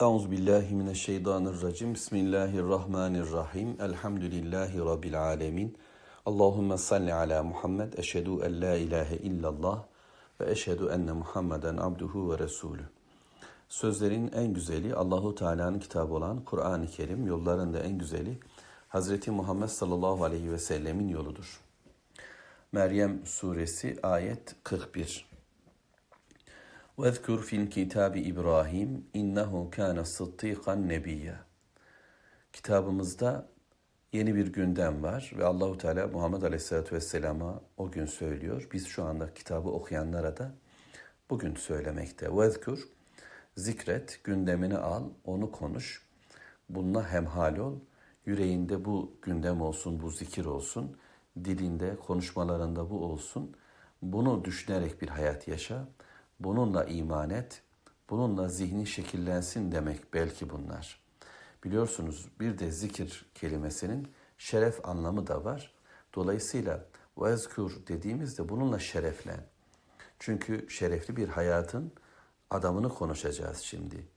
Euzu billahi mineşşeytanirracim. Bismillahirrahmanirrahim. Elhamdülillahi rabbil alamin. Allahumme salli ala Muhammed. Eşhedü en la ilahe illallah ve eşhedü enne Muhammeden abduhu ve resulü. Sözlerin en güzeli Allahu Teala'nın kitabı olan Kur'an-ı Kerim, yolların da en güzeli Hazreti Muhammed sallallahu aleyhi ve sellemin yoludur. Meryem suresi ayet 41. وَذْكُرْ فِي الْكِتَابِ İbrahim اِنَّهُ كَانَ صِدِّيقًا نَبِيًّا Kitabımızda yeni bir gündem var ve Allahu Teala Muhammed Aleyhisselatü Vesselam'a o gün söylüyor. Biz şu anda kitabı okuyanlara da bugün söylemekte. وَذْكُرْ Zikret, gündemini al, onu konuş. Bununla hemhal ol. Yüreğinde bu gündem olsun, bu zikir olsun. Dilinde, konuşmalarında bu olsun. Bunu düşünerek bir hayat yaşa. Bununla iman et. Bununla zihni şekillensin demek belki bunlar. Biliyorsunuz bir de zikir kelimesinin şeref anlamı da var. Dolayısıyla vezkur dediğimizde bununla şereflen. Çünkü şerefli bir hayatın adamını konuşacağız şimdi.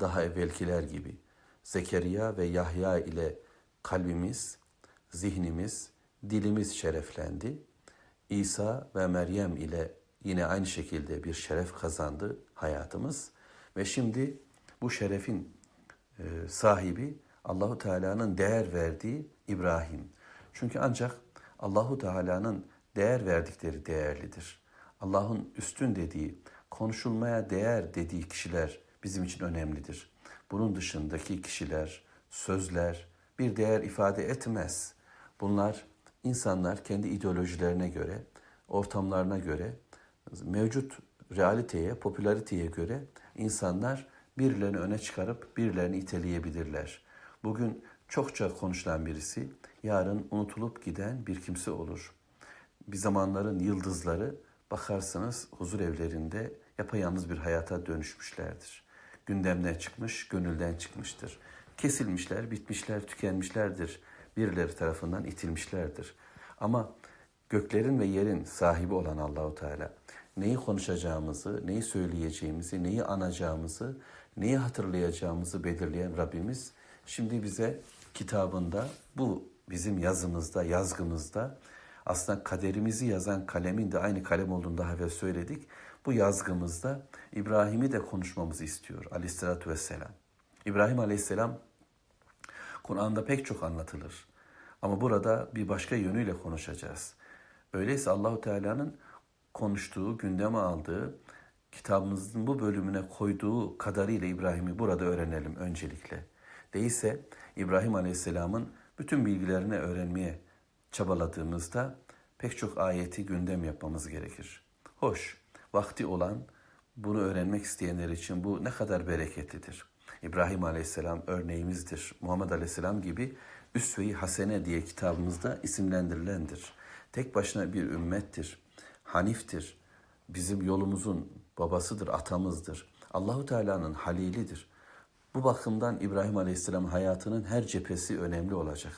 Daha evvelkiler gibi. Zekeriya ve Yahya ile kalbimiz, zihnimiz, dilimiz şereflendi. İsa ve Meryem ile yine aynı şekilde bir şeref kazandı hayatımız ve şimdi bu şerefin e, sahibi Allahu Teala'nın değer verdiği İbrahim. Çünkü ancak Allahu Teala'nın değer verdikleri değerlidir. Allah'ın üstün dediği, konuşulmaya değer dediği kişiler bizim için önemlidir. Bunun dışındaki kişiler, sözler bir değer ifade etmez. Bunlar insanlar kendi ideolojilerine göre, ortamlarına göre, mevcut realiteye, popülariteye göre insanlar birilerini öne çıkarıp birilerini iteleyebilirler. Bugün çokça konuşulan birisi yarın unutulup giden bir kimse olur. Bir zamanların yıldızları bakarsınız huzur evlerinde yapayalnız bir hayata dönüşmüşlerdir. Gündemden çıkmış, gönülden çıkmıştır. Kesilmişler, bitmişler, tükenmişlerdir. Birileri tarafından itilmişlerdir. Ama göklerin ve yerin sahibi olan Allahu Teala neyi konuşacağımızı, neyi söyleyeceğimizi, neyi anacağımızı, neyi hatırlayacağımızı belirleyen Rabbimiz şimdi bize kitabında bu bizim yazımızda, yazgımızda aslında kaderimizi yazan kalemin de aynı kalem olduğunu daha evvel söyledik. Bu yazgımızda İbrahim'i de konuşmamızı istiyor aleyhissalatü vesselam. İbrahim aleyhisselam Kur'an'da pek çok anlatılır. Ama burada bir başka yönüyle konuşacağız. Öyleyse Allahu Teala'nın konuştuğu, gündeme aldığı, kitabımızın bu bölümüne koyduğu kadarıyla İbrahim'i burada öğrenelim öncelikle. Değilse İbrahim Aleyhisselam'ın bütün bilgilerini öğrenmeye çabaladığımızda pek çok ayeti gündem yapmamız gerekir. Hoş, vakti olan bunu öğrenmek isteyenler için bu ne kadar bereketlidir. İbrahim Aleyhisselam örneğimizdir. Muhammed Aleyhisselam gibi Üsve-i Hasene diye kitabımızda isimlendirilendir. Tek başına bir ümmettir. Haniftir. Bizim yolumuzun babasıdır, atamızdır. Allahu Teala'nın halilidir. Bu bakımdan İbrahim Aleyhisselam hayatının her cephesi önemli olacak.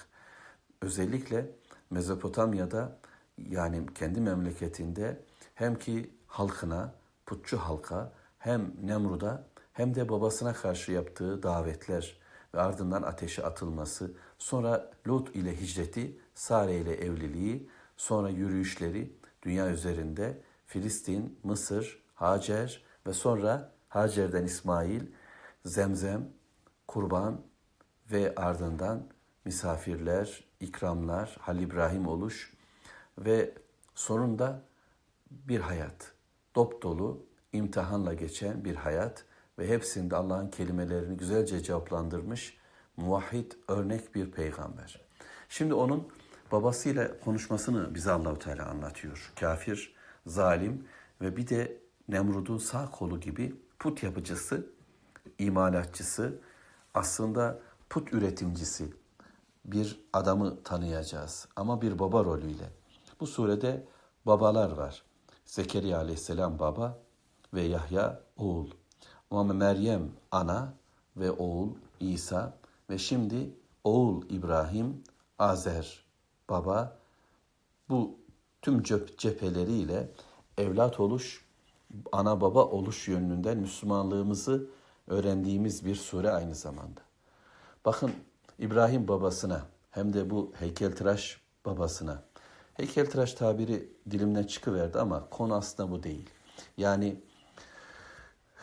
Özellikle Mezopotamya'da yani kendi memleketinde hem ki halkına, putçu halka hem Nemrud'a hem de babasına karşı yaptığı davetler ve ardından ateşe atılması, sonra Lut ile hicreti, Sare ile evliliği, sonra yürüyüşleri dünya üzerinde Filistin, Mısır, Hacer ve sonra Hacer'den İsmail, Zemzem, kurban ve ardından misafirler, ikramlar, Halil İbrahim oluş ve sonunda bir hayat. Dop dolu, imtihanla geçen bir hayat ve hepsinde Allah'ın kelimelerini güzelce cevaplandırmış muvahhid örnek bir peygamber. Şimdi onun babasıyla konuşmasını bize Allahu Teala anlatıyor. Kafir, zalim ve bir de Nemrud'un sağ kolu gibi put yapıcısı, imalatçısı, aslında put üretimcisi bir adamı tanıyacağız ama bir baba rolüyle. Bu surede babalar var. Zekeriya aleyhisselam baba ve Yahya oğul. Ama Meryem ana ve oğul İsa ve şimdi oğul İbrahim, Azer baba bu tüm cepheleriyle evlat oluş, ana baba oluş yönünden Müslümanlığımızı öğrendiğimiz bir sure aynı zamanda. Bakın İbrahim babasına hem de bu heykeltıraş babasına. Heykeltıraş tabiri dilimden çıkıverdi ama konu aslında bu değil. Yani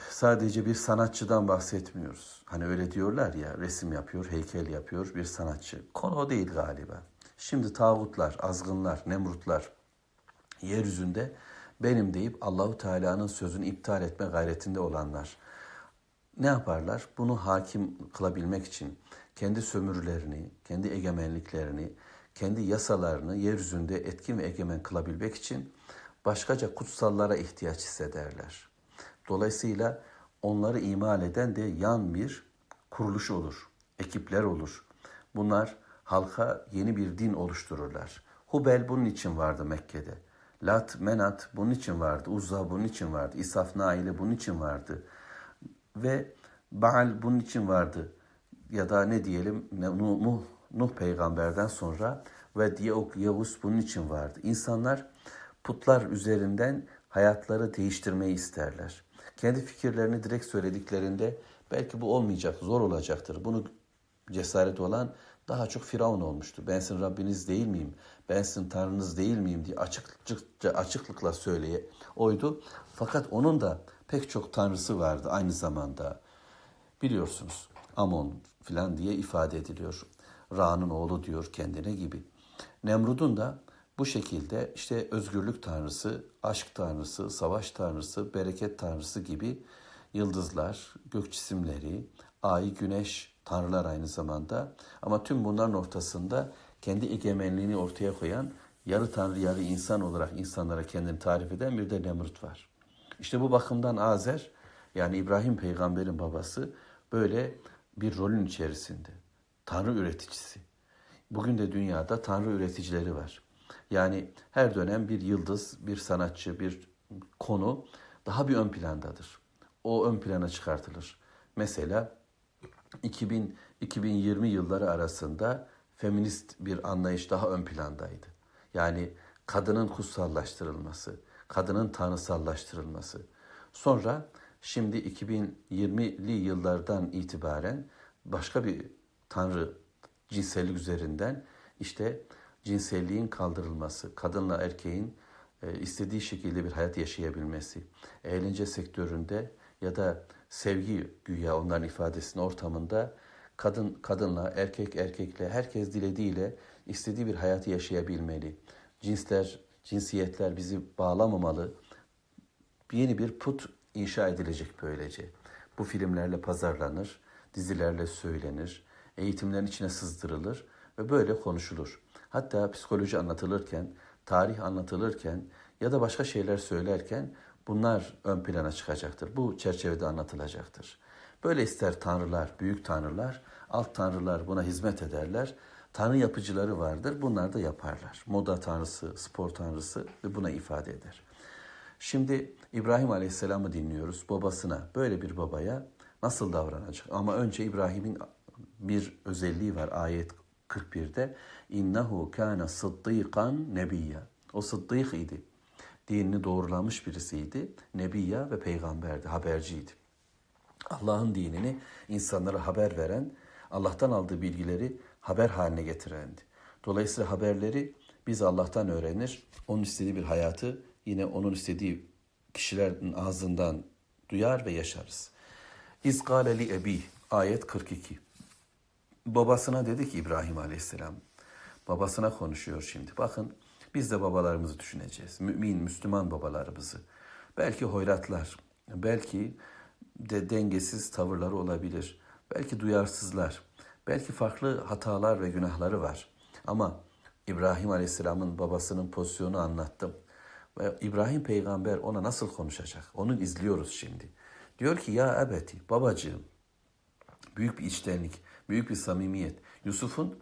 sadece bir sanatçıdan bahsetmiyoruz. Hani öyle diyorlar ya resim yapıyor, heykel yapıyor bir sanatçı. Konu o değil galiba. Şimdi tağutlar, azgınlar, nemrutlar yeryüzünde benim deyip Allahu Teala'nın sözünü iptal etme gayretinde olanlar ne yaparlar? Bunu hakim kılabilmek için kendi sömürülerini, kendi egemenliklerini, kendi yasalarını yeryüzünde etkin ve egemen kılabilmek için başkaca kutsallara ihtiyaç hissederler. Dolayısıyla onları imal eden de yan bir kuruluş olur, ekipler olur. Bunlar halka yeni bir din oluştururlar. Hubel bunun için vardı Mekke'de. Lat, Menat bunun için vardı. Uzza bunun için vardı. İsaf, Naile bunun için vardı. Ve Baal bunun için vardı. Ya da ne diyelim Nuh, Nuh, peygamberden sonra ve Diyok, Yavuz bunun için vardı. İnsanlar putlar üzerinden hayatları değiştirmeyi isterler. Kendi fikirlerini direkt söylediklerinde belki bu olmayacak, zor olacaktır. Bunu cesaret olan daha çok Firavun olmuştu. Ben sizin Rabbiniz değil miyim? Ben sizin Tanrınız değil miyim diye açıkça, açıklıkla söyleye oydu. Fakat onun da pek çok tanrısı vardı aynı zamanda. Biliyorsunuz Amon filan diye ifade ediliyor. Ra'nın oğlu diyor kendine gibi. Nemrud'un da bu şekilde işte özgürlük tanrısı, aşk tanrısı, savaş tanrısı, bereket tanrısı gibi yıldızlar, gök cisimleri, ay, güneş tanrılar aynı zamanda. Ama tüm bunların ortasında kendi egemenliğini ortaya koyan yarı tanrı yarı insan olarak insanlara kendini tarif eden bir de Nemrut var. İşte bu bakımdan Azer yani İbrahim peygamberin babası böyle bir rolün içerisinde. Tanrı üreticisi. Bugün de dünyada tanrı üreticileri var. Yani her dönem bir yıldız, bir sanatçı, bir konu daha bir ön plandadır. O ön plana çıkartılır. Mesela 2000 2020 yılları arasında feminist bir anlayış daha ön plandaydı. Yani kadının kutsallaştırılması, kadının tanrısallaştırılması. Sonra şimdi 2020'li yıllardan itibaren başka bir tanrı cinsellik üzerinden işte cinselliğin kaldırılması, kadınla erkeğin e, istediği şekilde bir hayat yaşayabilmesi, eğlence sektöründe ya da sevgi güya onların ifadesinin ortamında kadın kadınla, erkek erkekle, herkes dilediğiyle istediği bir hayatı yaşayabilmeli. Cinsler, cinsiyetler bizi bağlamamalı. Yeni bir put inşa edilecek böylece. Bu filmlerle pazarlanır, dizilerle söylenir, eğitimlerin içine sızdırılır ve böyle konuşulur. Hatta psikoloji anlatılırken, tarih anlatılırken ya da başka şeyler söylerken bunlar ön plana çıkacaktır. Bu çerçevede anlatılacaktır. Böyle ister tanrılar, büyük tanrılar, alt tanrılar buna hizmet ederler. Tanrı yapıcıları vardır, bunlar da yaparlar. Moda tanrısı, spor tanrısı ve buna ifade eder. Şimdi İbrahim Aleyhisselam'ı dinliyoruz babasına. Böyle bir babaya nasıl davranacak? Ama önce İbrahim'in bir özelliği var ayet 41'de. İnnehu kana sıddıkan nebiyya. O sıddık idi. Dinini doğrulamış birisiydi. Nebiyya ve peygamberdi, haberciydi. Allah'ın dinini insanlara haber veren, Allah'tan aldığı bilgileri haber haline getirendi. Dolayısıyla haberleri biz Allah'tan öğrenir. Onun istediği bir hayatı yine onun istediği kişilerin ağzından duyar ve yaşarız. İzgale li ebi ayet 42. Babasına dedi ki İbrahim Aleyhisselam. Babasına konuşuyor şimdi. Bakın biz de babalarımızı düşüneceğiz. Mümin, Müslüman babalarımızı. Belki hoyratlar, belki de dengesiz tavırları olabilir. Belki duyarsızlar. Belki farklı hatalar ve günahları var. Ama İbrahim Aleyhisselam'ın babasının pozisyonu anlattım. Ve İbrahim peygamber ona nasıl konuşacak? Onu izliyoruz şimdi. Diyor ki ya ebeti, babacığım, büyük bir içtenlik, büyük bir samimiyet. Yusuf'un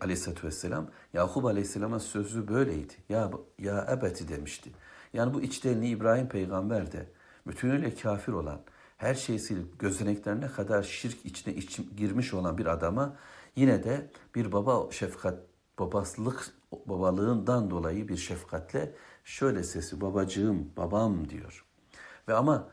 aleyhissalatü vesselam, Yakup aleyhisselama sözü böyleydi. Ya, ya ebeti demişti. Yani bu içtenliği İbrahim peygamber de bütünüyle kafir olan, her şeyi silip gözeneklerine kadar şirk içine iç, girmiş olan bir adama yine de bir baba şefkat, babasılık babalığından dolayı bir şefkatle şöyle sesi babacığım, babam diyor. Ve ama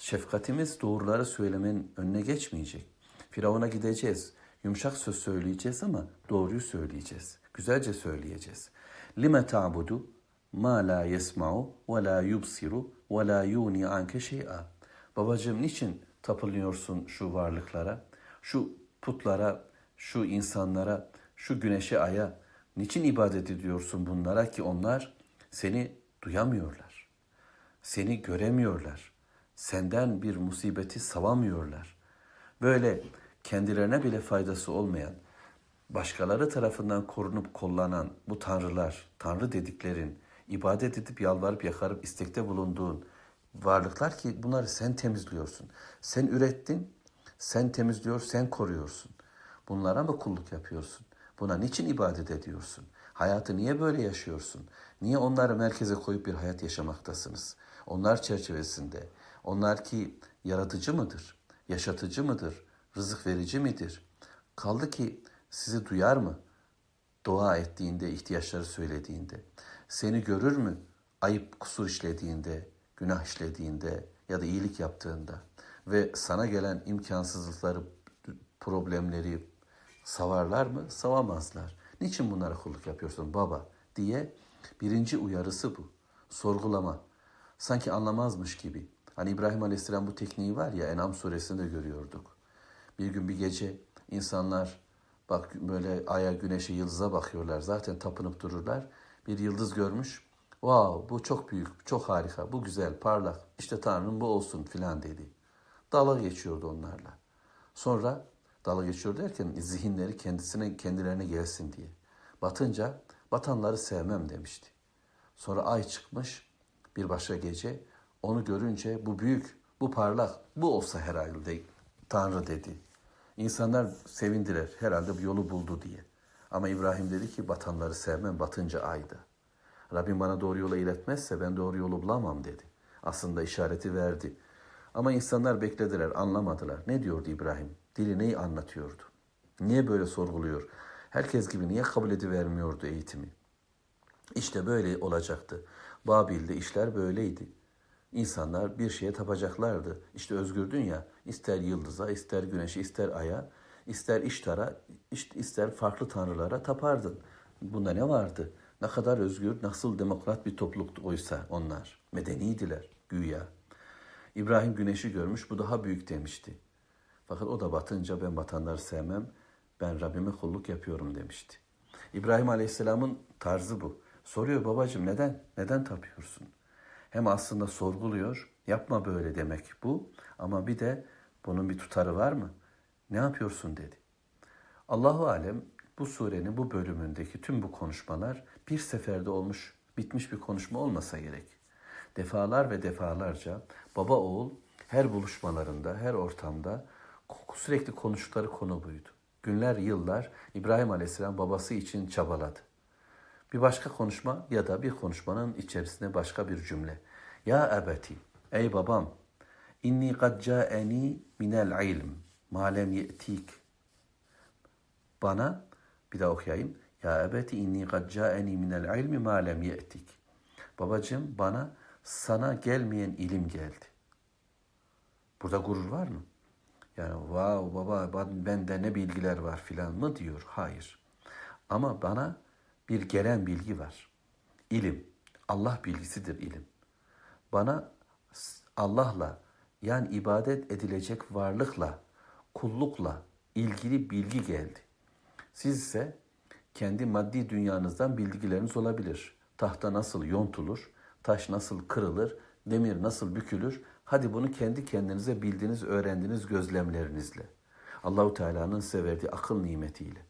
Şefkatimiz doğruları söylemenin önüne geçmeyecek. Firavun'a gideceğiz. Yumuşak söz söyleyeceğiz ama doğruyu söyleyeceğiz. Güzelce söyleyeceğiz. Lime ta'budu ma la yesma'u ve la yubsiru ve la yuni anke şey'a. Babacığım niçin tapınıyorsun şu varlıklara, şu putlara, şu insanlara, şu güneşe, aya? Niçin ibadet ediyorsun bunlara ki onlar seni duyamıyorlar? Seni göremiyorlar. Senden bir musibeti savamıyorlar. Böyle kendilerine bile faydası olmayan, başkaları tarafından korunup kollanan bu tanrılar, tanrı dediklerin, ibadet edip yalvarıp yakarıp istekte bulunduğun varlıklar ki bunları sen temizliyorsun. Sen ürettin, sen temizliyor, sen koruyorsun. Bunlara mı kulluk yapıyorsun? Buna niçin ibadet ediyorsun? Hayatı niye böyle yaşıyorsun? Niye onları merkeze koyup bir hayat yaşamaktasınız? Onlar çerçevesinde. Onlar ki yaratıcı mıdır? Yaşatıcı mıdır? Rızık verici midir? Kaldı ki sizi duyar mı? Dua ettiğinde, ihtiyaçları söylediğinde. Seni görür mü? Ayıp, kusur işlediğinde, günah işlediğinde ya da iyilik yaptığında. Ve sana gelen imkansızlıkları, problemleri savarlar mı? Savamazlar. Niçin bunlara kulluk yapıyorsun baba? diye birinci uyarısı bu. Sorgulama. Sanki anlamazmış gibi. Hani İbrahim Aleyhisselam bu tekniği var ya Enam suresinde görüyorduk. Bir gün bir gece insanlar bak böyle aya, güneşe, yıldıza bakıyorlar. Zaten tapınıp dururlar. Bir yıldız görmüş. Wow bu çok büyük, çok harika, bu güzel, parlak. İşte Tanrım bu olsun filan dedi. Dalga geçiyordu onlarla. Sonra dalga geçiyor derken zihinleri kendisine kendilerine gelsin diye. Batınca batanları sevmem demişti. Sonra ay çıkmış bir başka gece. Onu görünce bu büyük, bu parlak, bu olsa herhalde Tanrı dedi. İnsanlar sevindiler herhalde bir yolu buldu diye. Ama İbrahim dedi ki batanları sevmem batınca aydı. Rabbim bana doğru yola iletmezse ben doğru yolu bulamam dedi. Aslında işareti verdi. Ama insanlar beklediler, anlamadılar. Ne diyordu İbrahim? Dili neyi anlatıyordu? Niye böyle sorguluyor? Herkes gibi niye kabul edivermiyordu eğitimi? İşte böyle olacaktı. Babil'de işler böyleydi. İnsanlar bir şeye tapacaklardı. İşte özgür dünya ister yıldıza, ister güneşe, ister aya, ister iştara, ister farklı tanrılara tapardın. Bunda ne vardı? Ne kadar özgür, nasıl demokrat bir topluluktu oysa onlar. Medeniydiler güya. İbrahim güneşi görmüş, bu daha büyük demişti. Fakat o da batınca ben batanları sevmem, ben Rabbime kulluk yapıyorum demişti. İbrahim Aleyhisselam'ın tarzı bu. Soruyor babacığım neden? Neden tapıyorsun? Hem aslında sorguluyor, yapma böyle demek bu. Ama bir de bunun bir tutarı var mı? Ne yapıyorsun dedi. Allahu Alem bu surenin bu bölümündeki tüm bu konuşmalar bir seferde olmuş, bitmiş bir konuşma olmasa gerek. Defalar ve defalarca baba oğul her buluşmalarında, her ortamda sürekli konuştukları konu buydu. Günler, yıllar İbrahim Aleyhisselam babası için çabaladı. Bir başka konuşma ya da bir konuşmanın içerisinde başka bir cümle. Ya ebeti, ey babam, inni kad ca'eni minel ilm, ma lem ye'tik. Bana, bir daha okuyayım. Ya ebeti inni kad ca'eni minel ilmi ma lem ye'tik. Babacığım bana sana gelmeyen ilim geldi. Burada gurur var mı? Yani wow baba bende ne bilgiler var filan mı diyor? Hayır. Ama bana bir gelen bilgi var. İlim. Allah bilgisidir ilim. Bana Allah'la yani ibadet edilecek varlıkla, kullukla ilgili bilgi geldi. Siz ise kendi maddi dünyanızdan bilgileriniz olabilir. Tahta nasıl yontulur, taş nasıl kırılır, demir nasıl bükülür? Hadi bunu kendi kendinize bildiğiniz, öğrendiğiniz gözlemlerinizle. Allahu Teala'nın size verdiği akıl nimetiyle.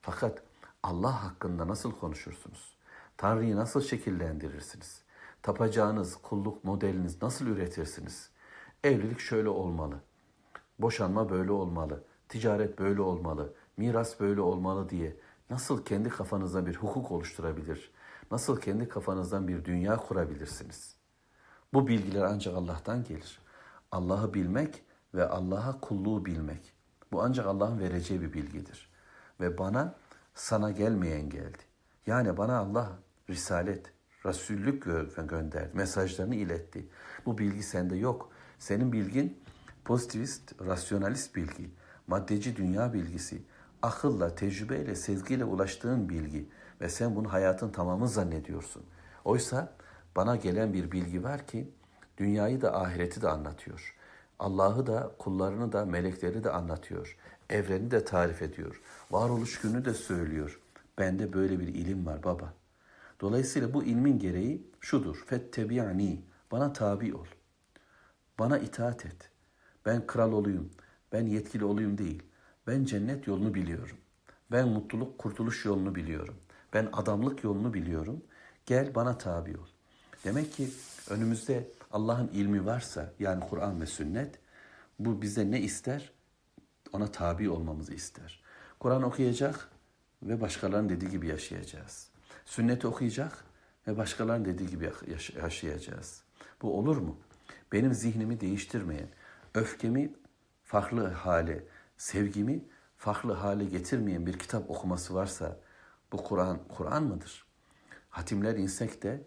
Fakat Allah hakkında nasıl konuşursunuz? Tanrı'yı nasıl şekillendirirsiniz? Tapacağınız kulluk modeliniz nasıl üretirsiniz? Evlilik şöyle olmalı. Boşanma böyle olmalı. Ticaret böyle olmalı. Miras böyle olmalı diye nasıl kendi kafanızda bir hukuk oluşturabilir? Nasıl kendi kafanızdan bir dünya kurabilirsiniz? Bu bilgiler ancak Allah'tan gelir. Allah'ı bilmek ve Allah'a kulluğu bilmek. Bu ancak Allah'ın vereceği bir bilgidir. Ve bana sana gelmeyen geldi. Yani bana Allah risalet, Resullük gö- gönderdi, mesajlarını iletti. Bu bilgi sende yok. Senin bilgin pozitivist, rasyonalist bilgi, maddeci dünya bilgisi, akılla, tecrübeyle, sezgiyle ulaştığın bilgi ve sen bunu hayatın tamamı zannediyorsun. Oysa bana gelen bir bilgi var ki dünyayı da ahireti de anlatıyor. Allah'ı da, kullarını da, melekleri de anlatıyor. Evreni de tarif ediyor. Varoluş günü de söylüyor. Bende böyle bir ilim var baba. Dolayısıyla bu ilmin gereği şudur. Fettebi'ani. Bana tabi ol. Bana itaat et. Ben kral olayım, ben yetkili olayım değil. Ben cennet yolunu biliyorum. Ben mutluluk, kurtuluş yolunu biliyorum. Ben adamlık yolunu biliyorum. Gel bana tabi ol. Demek ki önümüzde Allah'ın ilmi varsa yani Kur'an ve sünnet bu bize ne ister? Ona tabi olmamızı ister. Kur'an okuyacak ve başkalarının dediği gibi yaşayacağız. Sünnet okuyacak ve başkalarının dediği gibi yaş- yaşayacağız. Bu olur mu? Benim zihnimi değiştirmeyen, öfkemi farklı hale, sevgimi farklı hale getirmeyen bir kitap okuması varsa bu Kur'an Kur'an mıdır? Hatimler insek de,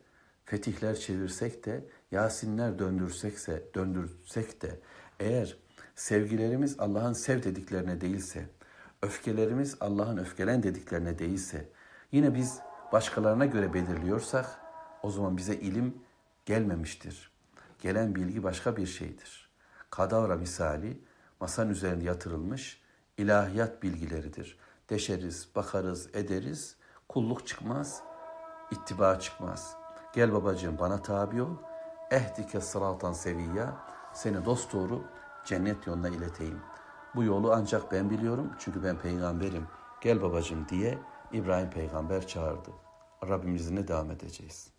fetihler çevirsek de, Yasinler döndürsekse, döndürsek de eğer sevgilerimiz Allah'ın sev dediklerine değilse, öfkelerimiz Allah'ın öfkelen dediklerine değilse, yine biz başkalarına göre belirliyorsak o zaman bize ilim gelmemiştir. Gelen bilgi başka bir şeydir. Kadavra misali masanın üzerinde yatırılmış ilahiyat bilgileridir. Deşeriz, bakarız, ederiz, kulluk çıkmaz, ittiba çıkmaz. Gel babacığım bana tabi ol. Ehdike sıratan seviyya. Seni dosdoğru cennet yoluna ileteyim. Bu yolu ancak ben biliyorum çünkü ben peygamberim. Gel babacığım diye İbrahim peygamber çağırdı. Rabbimizle devam edeceğiz.